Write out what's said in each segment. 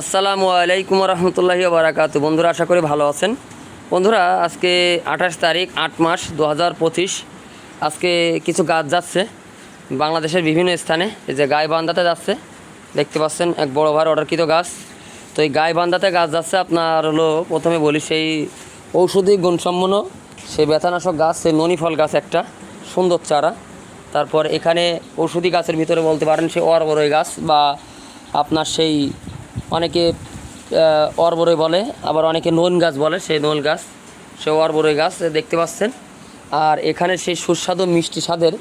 আসসালামু আলাইকুম রহমতুল্লাহি বারাকাত বন্ধুরা, আশা করি ভালো আছেন। বন্ধুরা, আজকে আঠাশ তারিখ, আট মাস দু হাজার পঁচিশ। আজকে কিছু গাছ যাচ্ছে বাংলাদেশের বিভিন্ন স্থানে। এই যে গাইবান্ধাতে যাচ্ছে, দেখতে পাচ্ছেন এক বড় ভাই অর্ডারকৃত গাছ। তো এই গাইবান্ধাতে গাছ যাচ্ছে, আপনার হলো প্রথমে বলি সেই ঔষধি গুণসম্পন্ন, সেই ব্যথানাশক গাছ, সেই ননি ফল গাছ একটা, সুন্দর চারা। তারপর এখানে ঔষধি গাছের ভিতরে বলতে পারেন সেই অরবরই গাছ বা আপনার সেই অনেকে অরবরই বলে, আবার অনেকে নোন গাছ বলে, সেই নোল গাছ, সে অরবরই গাছ দেখতে পাচ্ছেন। আর এখানে সেই সুস্বাদু মিষ্টি স্বাদের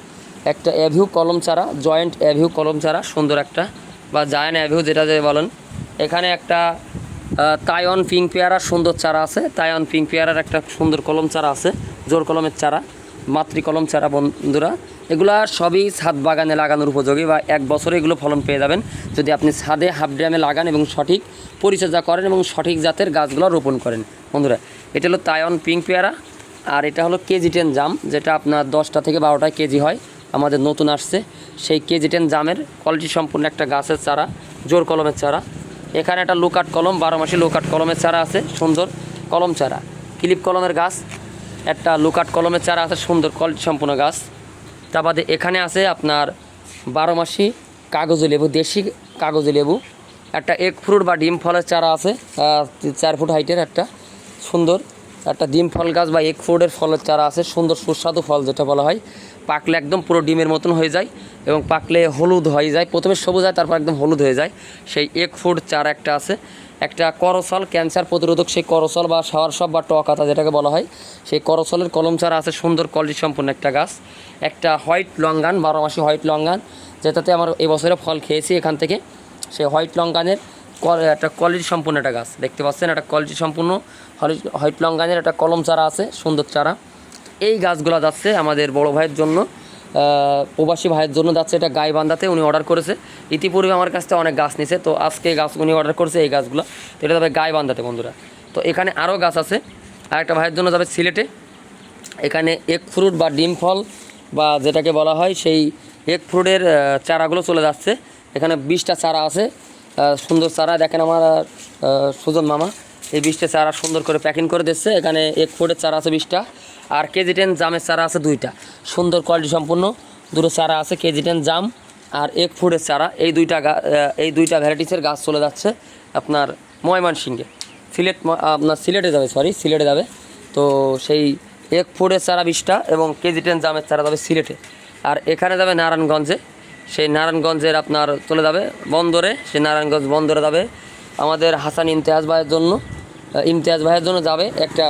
একটা অ্যাভিউ কলম চারা, জয়েন্ট অ্যাভিউ কলম চারা, সুন্দর একটা, বা জায়ান অ্যাভিউ যেটা যে বলেন। এখানে একটা তায়ন পিঙ্ক পেয়ারার সুন্দর চারা আছে। তায়ন পিঙ্ক পেয়ারার একটা সুন্দর কলম চারা আছে, জোর কলমের চারা, মাতৃ কলম চারা বন্ধুরা। এগুলা সবই ছাদ বাগানে লাগানোর উপযোগী বা এক বছরে এগুলো ফলন পেয়ে যাবেন। যদি আপনি ছাদে হাফ ড্রামে লাগান এবং সঠিক পরিচর্যা করেন এবং সঠিক জাতের গাছগুলো রোপণ করেন। বন্ধুরা, এটা হলো তায়ন পিঙ্ক পেয়ারা আর এটা হলো কেজি টেন জাম, যেটা আপনার দশটা থেকে বারোটা কেজি হয়। আমাদের নতুন আসছে। সেই কেজি টেন জামের কোয়ালিটি সম্পূর্ণ একটা গাছের চারা, জোর কলমের চারা। এখানে একটা লুকাট কলম, বারো মাসে লুকাট কলমের চারা আছে, সুন্দর কলম চারা। ক্লিপ কলমের গাছ, একটা লুকাট কলমের চারা আছে, সুন্দর কোয়ালিটি সম্পূর্ণ গাছ। তা বাদে এখানে আছে আপনার বারো মাসি কাগজি লেবু, দেশি কাগজি লেবু। একটা এক ফ্রুট বা ডিম ফলের চারা আছে চার ফুট হাইটের একটা, সুন্দর। একটা ডিম ফল গাছ বা এক ফ্রুটের ফলের চারা আছে, সুন্দর সুস্বাদু ফল যেটা বলা হয়। পাকলে একদম পুরো ডিমের মতন হয়ে যায় এবং পাকলে হলুদ হয়ে যায়। প্রথমে সবুজ হয়, তারপর একদম হলুদ হয়ে যায়। সেই এক ফুট চারা একটা আছে একটা করসল, ক্যান্সার প্রতিরোধক সেই করসল বা সাওয়ার সব বা টকাতা যেটাকে বলা হয়, সেই করসলের কলম চারা আছে সুন্দর কোয়ালিটি সম্পূর্ণ একটা গাছ। একটা হোয়াইট লঙ্গান, বারো মাসি হোয়াইট লঙ্গান, যেটাতে আমার এবছরে ফল খেয়েছি এখান থেকে। সেই হোয়াইট লঙ্গানের একটা কোয়ালিটি সম্পূর্ণ একটা গাছ, দেখতে পাচ্ছেন একটা কোয়ালিটি সম্পূর্ণ হোয়াইট লঙ্গানের একটা কলম চারা আছে, সুন্দর চারা। এই গাছগুলো যাচ্ছে আমাদের বড় ভাইয়ের জন্য। প্রবাসী ভাইয়ের জন্য যাচ্ছে এটা গায়ে বান্ধাতে উনি অর্ডার করেছে। ইতিপূর্বে আমার কাছ থেকে অনেক গাছ নিছে, তো আজকে গাছ উনি অর্ডার করেছে, এই গাছগুলো। তো এটা যাবে গায়ে বান্ধাতে বন্ধুরা। তো এখানে আরও গাছ আছে। আর একটা ভাইয়ের জন্য যাবে সিলেটে। এখানে এক ফ্রুট বা ডিম ফল বা যেটাকে বলা হয়, সেই এক ফ্রুটের চারাগুলো চলে যাচ্ছে। এখানে বিশটা চারা আছে। সুন্দর চারা। দেখেন আমার সুজন মামা, এই বিশটা চারা সুন্দর করে প্যাকিং করে দিচ্ছে। এখানে এক ফুটের চারা আছে বিশটা। আর কেজি টেন জামের চারা আছে দুইটা। সুন্দর কোয়ালিটি সম্পূর্ণ। দুটো চারা আছে, কেজি টেন জাম আর এক ফুটের চারা। এই দুইটা এই দুইটা ভ্যারাইটিসের গাছ চলে যাচ্ছে আপনার ময়মনসিংহে। সিলেট আপনার সিলেটে যাবে সরি সিলেটে যাবে। তো সেই এক ফুটের চারা বিশটা এবং কেজি টেন জামের চারা যাবে সিলেটে। আর এখানে যাবে নারায়ণগঞ্জে। সেই নারায়ণগঞ্জের আপনার চলে যাবে বন্দরে। সেই নারায়ণগঞ্জ বন্দরে যাবে আমাদের হাসান ইমতিয়াজ ভাইয়ের জন্য। ইমতিয়াজ ভাইয়ের জন্য যাবে একটা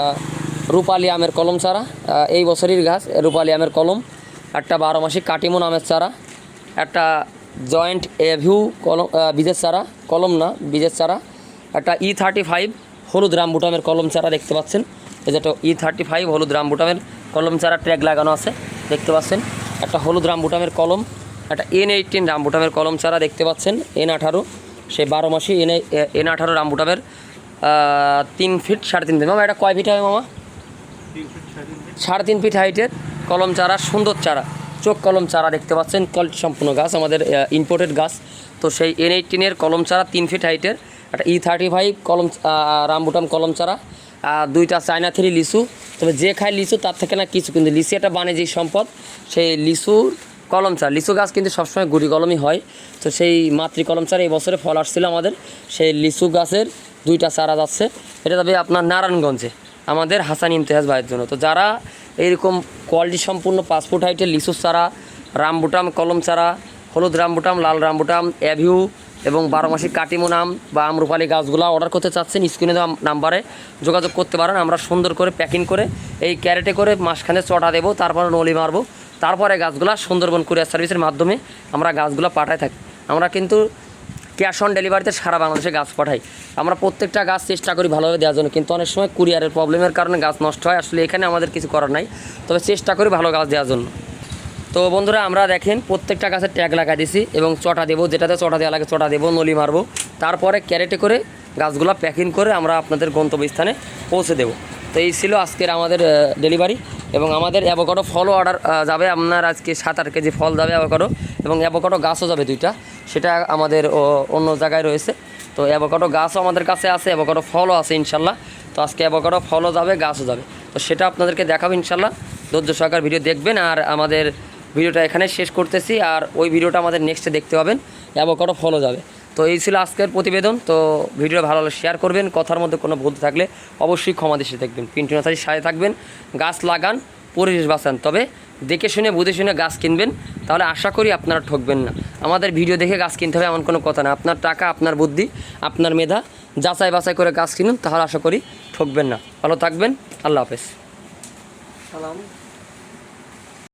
রূপালি আমের কলম চারা এই বছরের গাছ, রূপালি আমের কলম, একটা বারো মাসিক কাটিমন আমের চারা, একটা জয়েন্ট এভিউ কলম বীজের চারা, কলম না, বীজের চারা, একটা ই থার্টি ফাইভ হলুদ রামবুটামের কলম চারা দেখতে পাচ্ছেন। এই যেটা ই থার্টি ফাইভ হলুদ রামবুটামের কলম চারা ট্র্যাক লাগানো আছে, দেখতে পাচ্ছেন। একটা হলুদ রামবুটামের কলম, একটা এন এইটিন রামবুটামের কলম চারা দেখতে পাচ্ছেন এন আঠারো, সেই বারো মাসে এন এন আঠারো রামবুটামের তিন ফিট সাড়ে তিন ফিট। মামা, এটা কয় ফিট হবে মামা? সাড়ে তিন ফিট হাইটের কলম চারা, সুন্দর চারা, চোখ কলম চারা দেখতে পাচ্ছেন কোয়ালিটি সম্পূর্ণ গাছ, আমাদের ইম্পোর্টেড গাছ। তো সেই এন এইটিনের কলম চারা তিন ফিট হাইটের, একটা ই থার্টি ফাইভ কলম রামবুটান কলম চারা আর দুইটা চায়না থ্রি লিচু। তবে যে খায় লিচু, তার থেকে না কিছু, কিন্তু লিচু একটা বাণিজ্যিক সম্পদ। সেই লিচুর কলম চারা, লিচু গাছ কিন্তু সবসময় গুড়ি কলমই হয়। তো সেই মাতৃ কলম চারা এই বছরে ফল আসছিল আমাদের। সেই লিচু গাছের দুইটা চারা যাচ্ছে। এটা তবে আপনার নারায়ণগঞ্জে। আমাদের হাসান ইমতেহাজ ভাইয়ের জন্য। তো যারা এইরকম কোয়ালিটি সম্পূর্ণ পাসপোর্ট হাইটের লিচু চারা রামবুটাম কলম চারা হলুদ রামবুটাম, লাল রামবুটাম অ্যাভিউ এবং বারো মাসিক কাটিমো নাম বা আমরুপালি গাছগুলো অর্ডার করতে চাচ্ছেন স্ক্রিনে দেওয়া নাম্বারে যোগাযোগ করতে পারেন। আমরা সুন্দর করে প্যাকিং করে এই ক্যারেটে করে মাসখানে চটা দেবো, তারপরে নলি মারবো। তারপরে গাছগুলা সুন্দরবন কুরিয়ার সার্ভিসের মাধ্যমে আমরা গাছগুলো পাঠায় থাকি। আমরা কিন্তু ক্যাশ অন ডেলিভারিতে সারা বাংলাদেশে গাছ পাঠাই। আমরা প্রত্যেকটা গাছ চেষ্টা করি ভালোভাবে দেওয়ার জন্য, কিন্তু অনেক সময় কুরিয়ারের প্রবলেমের কারণে গাছ নষ্ট হয়। আসলে এখানে আমাদের কিছু করার নাই, তবে চেষ্টা করি ভালো গাছ দেওয়ার জন্য। তো বন্ধুরা, আমরা দেখেন প্রত্যেকটা গাছের ট্যাগ লাগাই দিছি এবং চটা দেবো, যেটাতে চটা দেওয়া লাগে চটা দেবো, নলি মারবো। তারপরে ক্যারেটে করে গাছগুলো প্যাকিং করে আমরা আপনাদের গন্তব্যস্থানে পৌঁছে দেবো। তো এই ছিল আজকের আমাদের ডেলিভারি এবং আমাদের অ্যাভোকাডো ফলও অর্ডার যাবে আপনার আজকে সাত আট কেজি ফল যাবে অ্যাভোকাডো। এবং অ্যাভোকাডো গাছও যাবে দুইটা। সেটা আমাদের অন্য জায়গায় রয়েছে। তো অ্যাভোকাডো গাছও আমাদের কাছে আছে, অ্যাভোকাডো ফলও আছে ইনশাল্লাহ। তো আজকে অ্যাভোকাডো ফলও যাবে, গাছও যাবে। তো সেটা আপনাদেরকে দেখাবো ইনশাল্লাহ। ধৈর্য সহকার ভিডিও দেখবেন আর আমাদের ভিডিওটা এখানে শেষ করতেছি। আর ওই ভিডিওটা আমাদের নেক্সটে দেখতে পাবেন, অ্যাভোকাডো ফলও যাবে। তো এই ছিল আজকের প্রতিবেদন। তো ভিডিও ভালো হলে শেয়ার করবেন। কথার মধ্যে কোনো ভুল থাকলে অবশ্যই ক্ষমা দেশে দেখবেন। পিন্টু নাথারির সাথে থাকবেন, গাছ লাগান, পরিবেশ বাঁচান। তবে দেখে শুনে, বুঝে শুনে গাছ কিনবেন, তাহলে আশা করি আপনারা ঠকবেন না। আমাদের ভিডিও দেখে গাছ কিনতে হবে এমন কোনো কথা না। আপনার টাকা, আপনার বুদ্ধি, আপনার মেধা, যাচাই বাছাই করে গাছ কিনুন, তাহলে আশা করি ঠকবেন না। ভালো থাকবেন, আল্লাহ হাফেজ। সালাম।